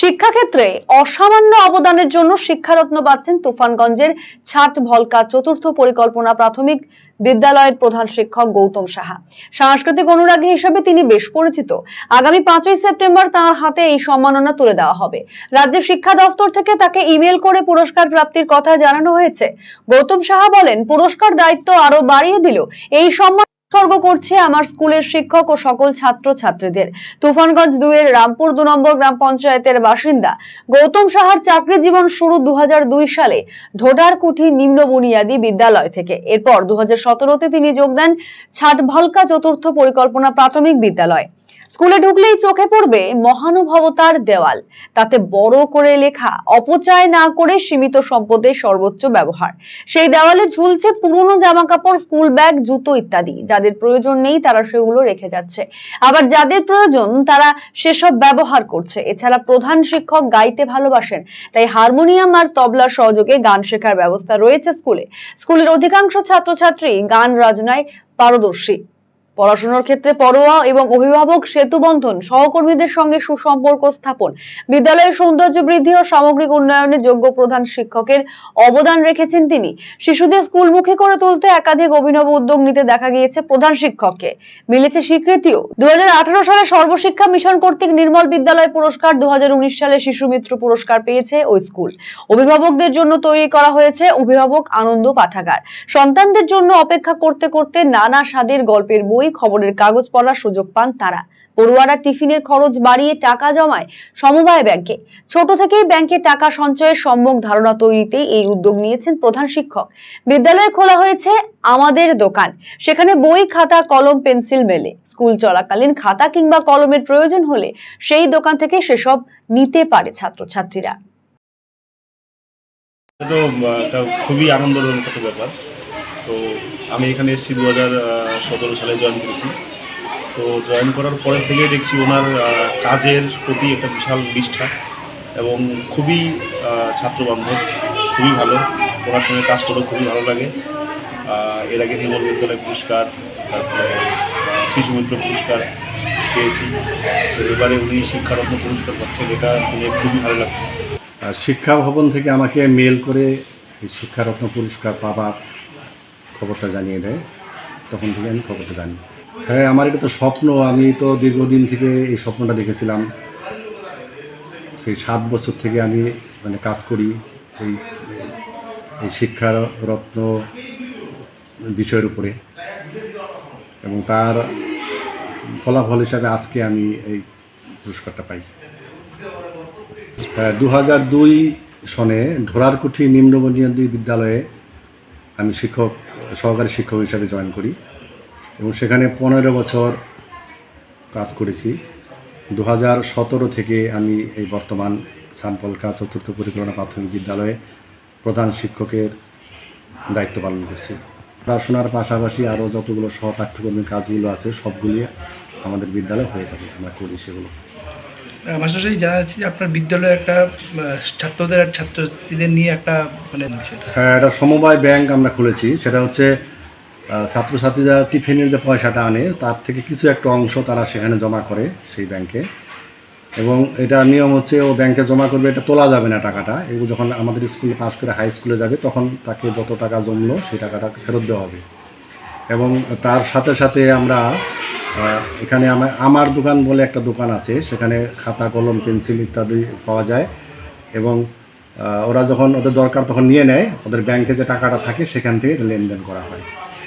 শিক্ষাক্ষেত্রে অসামান্য অবদানের জন্য শিক্ষারত্ন পাচ্ছেন তুফানগঞ্জের ছাট ভলকা চতুর্থ পরিকল্পনা প্রাথমিক বিদ্যালয়ের প্রধান শিক্ষক গৌতম সাহা। সাংস্কৃতিক অনুরাগী হিসেবে তিনি বেশ পরিচিত। আগামী পাঁচই সেপ্টেম্বর তার হাতে এই সম্মাননা তুলে দেওয়া হবে। রাজ্যের শিক্ষা দপ্তর থেকে তাকে ইমেল করে পুরস্কার প্রাপ্তির কথা জানানো হয়েছে। গৌতম সাহা বলেন, পুরস্কার দায়িত্ব আরও বাড়িয়ে দিল। এই সম্মান উৎসর্গ করছে আমার স্কুলের শিক্ষক ও সকল ছাত্র ছাত্রীদের তুফানগঞ্জ দুয়ের রামপুর দু নম্বর গ্রাম পঞ্চায়েতের বাসিন্দা গৌতম সাহার চাকরি জীবন শুরু দু হাজার দুই সালে ঢোডারকুঠি নিম্ন বুনিয়াদি বিদ্যালয় থেকে। এরপর দু হাজার তিনি যোগ দেন ছাটভলকা চতুর্থ পরিকল্পনা প্রাথমিক বিদ্যালয়। স্কুলে ঢুকলেই চোখে পড়বে মহানুভবতার দেওয়াল। তাতে বড় করে লেখা, অপচয় না করে সীমিত সম্পদের সর্বোচ্চ ব্যবহার। সেই দেওয়ালে ঝুলছে পুরনো জামা কাপড় স্কুল ব্যাগ, জুতো ইত্যাদি। যাদের প্রয়োজন নেই তারা সেগুলো রেখে যাচ্ছে। আবার যাদের প্রয়োজন, তারা সেসব ব্যবহার করছে। এছাড়া প্রধান শিক্ষক গাইতে ভালোবাসেন, তাই হারমোনিয়াম আর তবলার সহযোগে গান শেখার ব্যবস্থা রয়েছে স্কুলে। স্কুলের অধিকাংশ ছাত্রছাত্রী গান রাজনায় পারদর্শী। পড়াশোনার ক্ষেত্রে পড়ুয়া এবং অভিভাবক সেতু বন্ধন, সহকর্মীদের সঙ্গে সুসম্পর্ক স্থাপন, বিদ্যালয়ের সৌন্দর্য বৃদ্ধি ও সামগ্রিক উন্নয়নে যোগ্য প্রধান শিক্ষকের অবদান রেখেছেন তিনি। শিশুদের স্কুলমুখী করে তুলতে একাধিক অভিনব উদ্যোগ নিতে দেখা গিয়েছে প্রধান শিক্ষককে। মিলেছে স্বীকৃতিও। দুই হাজার আঠারো সালে সর্বশিক্ষা মিশন কর্তৃক নির্মল বিদ্যালয় পুরস্কার দু হাজার উনিশ সালে শিশু মিত্র পুরস্কার পেয়েছে ওই স্কুল। অভিভাবকদের জন্য তৈরি করা হয়েছে অভিভাবক আনন্দ পাঠাগার। সন্তানদের জন্য অপেক্ষা করতে করতে নানা স্বাদের গল্পের বই খবরের কাগজ পড়ার সুযোগ পান তারা। পড়ুয়ারা টিফিনের খরচ বাড়িয়ে টাকা জমায় সমবায় ব্যাংকে। ছোট থেকেই ব্যাংকে টাকা সঞ্চয়ের সম্যক ধারণা তৈরিতে এই উদ্যোগ নিয়েছেন প্রধান শিক্ষক। বিদ্যালয়ে খোলা হয়েছে আমাদের দোকান। সেখানে বই, খাতা, কলম, পেন্সিল মেলে। স্কুল চলাকালীন খাতা কিংবা কলমের প্রয়োজন হলে সেই দোকান থেকে সেসব নিতে পারে ছাত্রছাত্রীরা। তো খুবই আনন্দজনক একটা ব্যাপার। তো আমি এখানে এসেছি দু হাজার সতেরো সালে জয়েন করেছি। তো জয়েন করার পরের থেকেই দেখছি ওনার কাজের প্রতি একটা বিশাল নিষ্ঠা এবং খুবই ছাত্রবান্ধব, খুবই ভালো। ওনার সঙ্গে কাজ করে খুবই ভালো লাগে। এর আগে নির্মল বিদ্যালয় পুরস্কার, তারপরে শিশু মিত্র পুরস্কার পেয়েছি। এবারে উনি শিক্ষারত্ন পুরস্কার পাচ্ছেন, এটা শুনে খুবই ভালো লাগছে। শিক্ষা ভবন থেকে আমাকে মেল করে শিক্ষারত্ন পুরস্কার পাবার খবরটা জানিয়ে দেয়। তখন থেকে আমি খবরটা জানি। হ্যাঁ আমার এটা তো স্বপ্ন। আমি তো দীর্ঘদিন থেকে এই স্বপ্নটা দেখেছিলাম। সেই সাত বছর থেকে আমি মানে কাজ করি। এই এই শিক্ষারত্ন বিষয়ের উপরে। এবং তার ফলাফল হিসাবে আজকে আমি এই পুরস্কারটা পাই। দু হাজার দুই সনে ঢোরারকুঠি নিম্ন বুনিয়াদী বিদ্যালয়ে আমি শিক্ষক, সহকারী শিক্ষক হিসাবে জয়েন করি এবং সেখানে পনেরো বছর কাজ করেছি। দু হাজার সতেরো থেকে আমি এই বর্তমান সানপলকা চতুর্থ পরিকল্পনা প্রাথমিক বিদ্যালয়ে প্রধান শিক্ষকের দায়িত্ব পালন করছি। পড়াশোনার পাশাপাশি আরও যতগুলো সহ পাঠ্যক্রমিক কাজগুলো আছে, সবগুলি আমাদের বিদ্যালয়ে হয়ে থাকে। আমরা করি সেগুলো। মাস্টারসাহেব জানা যাচ্ছে যে আপনার বিদ্যালয়ে একটা ছাত্রদের আর ছাত্রছাত্রীদের নিয়ে একটা মানে হ্যাঁ একটা সমবায় ব্যাংক আমরা খুলেছি। সেটা হচ্ছে ছাত্রছাত্রীরা টিফিনের যে পয়সাটা আনে, তার থেকে কিছু একটা অংশ তারা সেখানে জমা করে সেই ব্যাংকে। এবং এটা নিয়ম হচ্ছে, ও ব্যাংকে জমা করবে, এটা তোলা যাবে না টাকাটা। এগুলো যখন আমাদের স্কুলে পাস করে হাই স্কুলে যাবে, তখন তাকে যত টাকা জমলো, সেই টাকাটা ফেরত দেওয়া হবে। এবং তার সাথে সাথে আমরা এখানে আমার আমার দোকান বলে একটা দোকান আছে, সেখানে খাতা, কলম, পেন্সিল ইত্যাদি পাওয়া যায়। এবং ওরা যখন ওদের দরকার তখন নিয়ে নেয়, ওদের ব্যাংকে যে টাকাটা থাকে সেখান থেকে লেনদেন করা হয়।